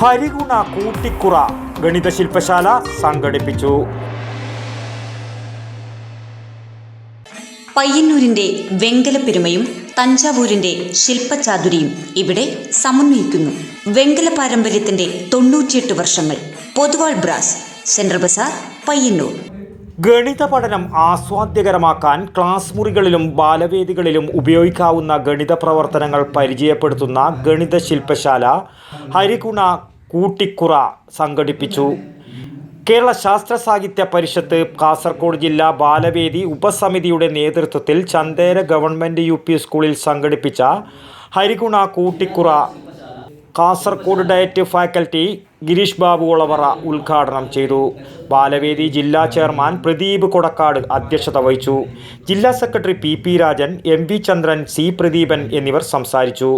ഹരിഗുണ കൂട്ടിക്കുറ ഗണിത ശില്പശാല സംഘടിപ്പിച്ചു. പയ്യന്നൂരിന്റെ വെങ്കലപ്പെരുമയും തഞ്ചാവൂരിന്റെ ശില്പചാതുരിയും ഇവിടെ സമന്വയിക്കുന്നു. വെങ്കല പാരമ്പര്യത്തിന്റെ തൊണ്ണൂറ്റിയെട്ട് വർഷങ്ങൾ. Poduval brass central Bazar Payyanur. ഗണിത പഠനം ആസ്വാദ്യകരമാക്കാൻ ക്ലാസ് മുറികളിലും ബാലവേദികളിലും ഉപയോഗിക്കാവുന്ന ഗണിത പ്രവർത്തനങ്ങൾ പരിചയപ്പെടുത്തുന്ന ഗണിത ശില്പശാല ഹരിഗുണ കൂട്ടിക്കുറ സംഘടിപ്പിച്ചു. കേരള ശാസ്ത്ര സാഹിത്യ പരിഷത്ത് കാസർഗോഡ് ജില്ലാ ബാലവേദി ഉപസമിതിയുടെ നേതൃത്വത്തിൽ ചന്തേര ഗവൺമെന്റ് യു സ്കൂളിൽ സംഘടിപ്പിച്ച ഹരിഗുണ കൂട്ടിക്കുറ കാസർഗോഡ് ഡയറ്റ് ഫാക്കൽറ്റി ഗിരീഷ് ബാബു ഒളവറ ഉദ്ഘാടനം ചെയ്തു. ബാലവേദി ജില്ലാ ചെയർമാൻ പ്രദീപ് കൊടക്കാട് അധ്യക്ഷത വഹിച്ചു. ജില്ലാ secretary P P Rajan M V Chandran C Pradeepan എന്നിവർ സംസാരിച്ചു.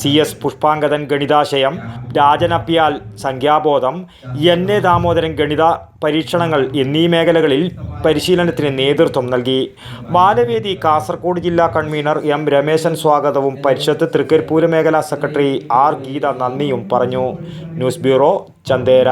സി എസ് പുഷ്പാങ്കതൻ ഗണിതാശയം രാജനപ്യാൽ സംഖ്യാബോധം എൻ എ ദാമോദരൻ ഗണിത പരീക്ഷണങ്ങൾ എന്നീ മേഖലകളിൽ പരിശീലനത്തിന് നേതൃത്വം നൽകി. ബാലവേദി കാസർഗോഡ് ജില്ലാ കൺവീനർ എം രമേശൻ സ്വാഗതവും പരിഷത്ത് തൃക്കരിപ്പൂര് മേഖലാ സെക്രട്ടറി ആർ ഗീത നന്ദിയും പറഞ്ഞു. News bureau Chanthera.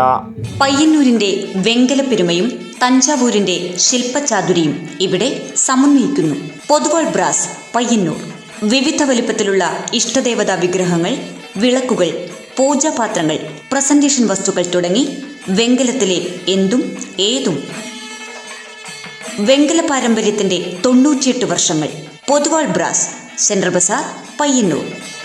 പയ്യന്നൂരിന്റെ വെങ്കലപ്പെരുമയും തഞ്ചാവൂരിന്റെ ശില്പചാതുരിയും ഇവിടെ സമന്വയിക്കുന്നു. പൊതുവാൾ ബ്രാസ് പയ്യന്നൂർ. വിവിധ വലിപ്പത്തിലുള്ള ഇഷ്ടദേവതാ വിഗ്രഹങ്ങൾ വിളക്കുകൾ പൂജാപാത്രങ്ങൾ പ്രസന്റേഷൻ വസ്തുക്കൾ തുടങ്ങി വെങ്കലത്തിലെ എന്തും ഏതും വെങ്കല പാരമ്പര്യത്തിന്റെ തൊണ്ണൂറ്റിയെട്ട് വർഷങ്ങൾ. Poduval brass central Bazar Payyanur.